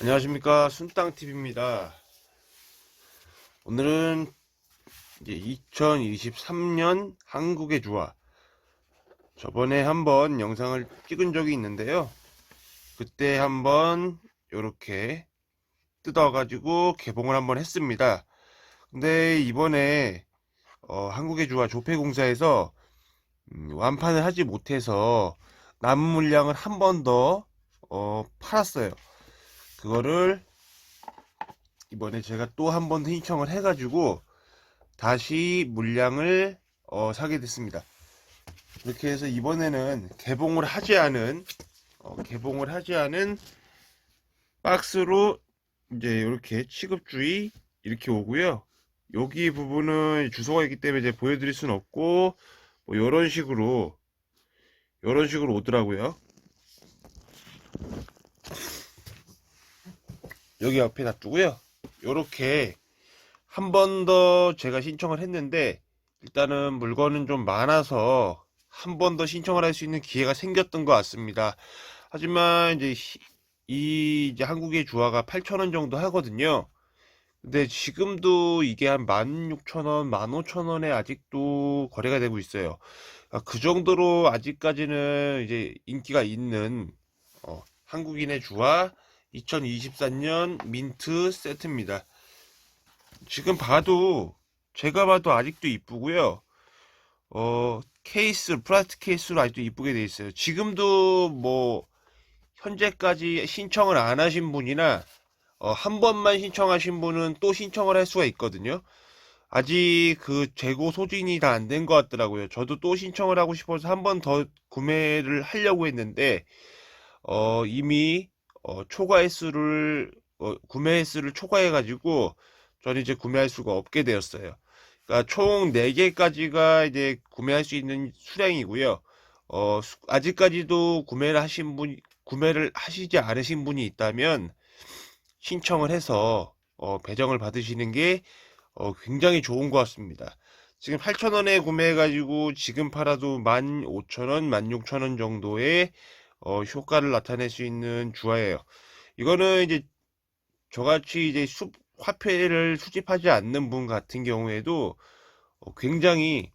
안녕하십니까. 순땅TV입니다. 오늘은 이제 2023년 한국의 주화. 저번에 한번 영상을 찍은 적이 있는데요. 그때 한번 이렇게 뜯어 가지고 개봉을 한번 했습니다. 근데 이번에 어, 한국의 주화 조폐공사에서 음, 완판을 하지 못해서 남은 물량을 한 번더 어, 팔았어요 그거를 이번에 제가 또 한 번 신청을 해가지고 다시 물량을 어, 사게 됐습니다. 이렇게 해서 이번에는 개봉을 하지 않은 어, 개봉을 하지 않은 박스로 이제 이렇게 취급주의 이렇게 오고요. 여기 부분은 주소가 있기 때문에 이제 보여드릴 수는 없고 뭐 이런 식으로 이런 식으로 오더라고요. 여기 옆에 놔두고요. 요렇게 한 번 더 제가 신청을 했는데 일단은 물건은 좀 많아서 한 번 더 신청을 할 수 있는 기회가 생겼던 것 같습니다. 하지만 이제 히- 이 이제 한국의 주화가 8,000원 정도 하거든요. 근데 지금도 이게 한 16,000원, 15,000원에 아직도 거래가 되고 있어요. 아, 그 정도로 아직까지는 이제 인기가 있는 어, 한국인의 주화 2024년 민트 세트입니다. 지금 봐도 제가 봐도 아직도 이쁘고요. 어, 케이스, 플라스틱 케이스로 아직도 이쁘게 돼 있어요. 지금도 뭐 현재까지 신청을 안 하신 분이나 어, 한 번만 신청하신 분은 또 신청을 할 수가 있거든요. 아직 그 재고 소진이 다 안 된 것 같더라고요. 저도 또 신청을 하고 싶어서 한 번 더 구매를 하려고 했는데 어, 이미 어, 초과 횟수를 어, 구매 횟수를 초과해 가지고 저는 이제 구매할 수가 없게 되었어요. 그러니까 총 4개까지가 이제 구매할 수 있는 수량이고요. 어, 수- 아직까지도 구매를 하신 분 구매를 하시지 않으신 분이 있다면 신청을 해서 어, 배정을 받으시는 게 어, 굉장히 좋은 것 같습니다. 지금 8,000원에 구매해가지고 지금 팔아도 15,000원, 16,000원 정도의 어, 효과를 나타낼 수 있는 주화예요. 이거는 이제 저같이 이제 수, 화폐를 수집하지 않는 분 같은 경우에도 어, 굉장히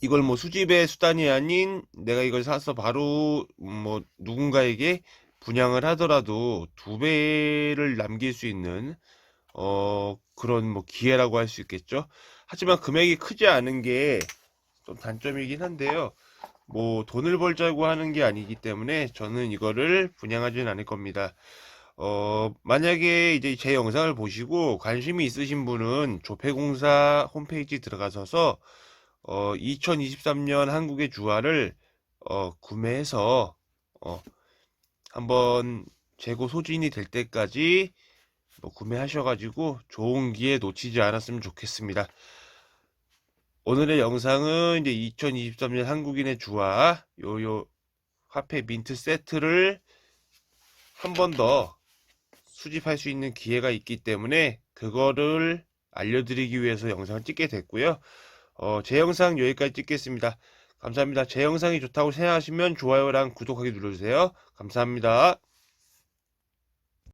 이걸 뭐 수집의 수단이 아닌 내가 이걸 사서 바로 뭐 누군가에게 분양을 하더라도 두 배를 남길 수 있는 어 그런 뭐 기회라고 할 수 있겠죠. 하지만 금액이 크지 않은 게 좀 단점이긴 한데요. 뭐 돈을 벌자고 하는 게 아니기 때문에 저는 이거를 분양하지는 않을 겁니다. 어, 만약에 이제 제 영상을 보시고 관심이 있으신 분은 조폐공사 홈페이지 들어가셔서 어, 2023년 한국의 주화를 어, 구매해서 어, 한번 재고 소진이 될 때까지 뭐 구매하셔가지고 좋은 기회 놓치지 않았으면 좋겠습니다. 오늘의 영상은 이제 2023년 한국인의 주화 요요 화폐 민트 세트를 한 번 더 수집할 수 있는 기회가 있기 때문에 그거를 알려드리기 위해서 영상을 찍게 됐고요. 어, 제 영상 여기까지 찍겠습니다. 감사합니다. 제 영상이 좋다고 생각하시면 좋아요랑 구독하기 눌러주세요. 감사합니다.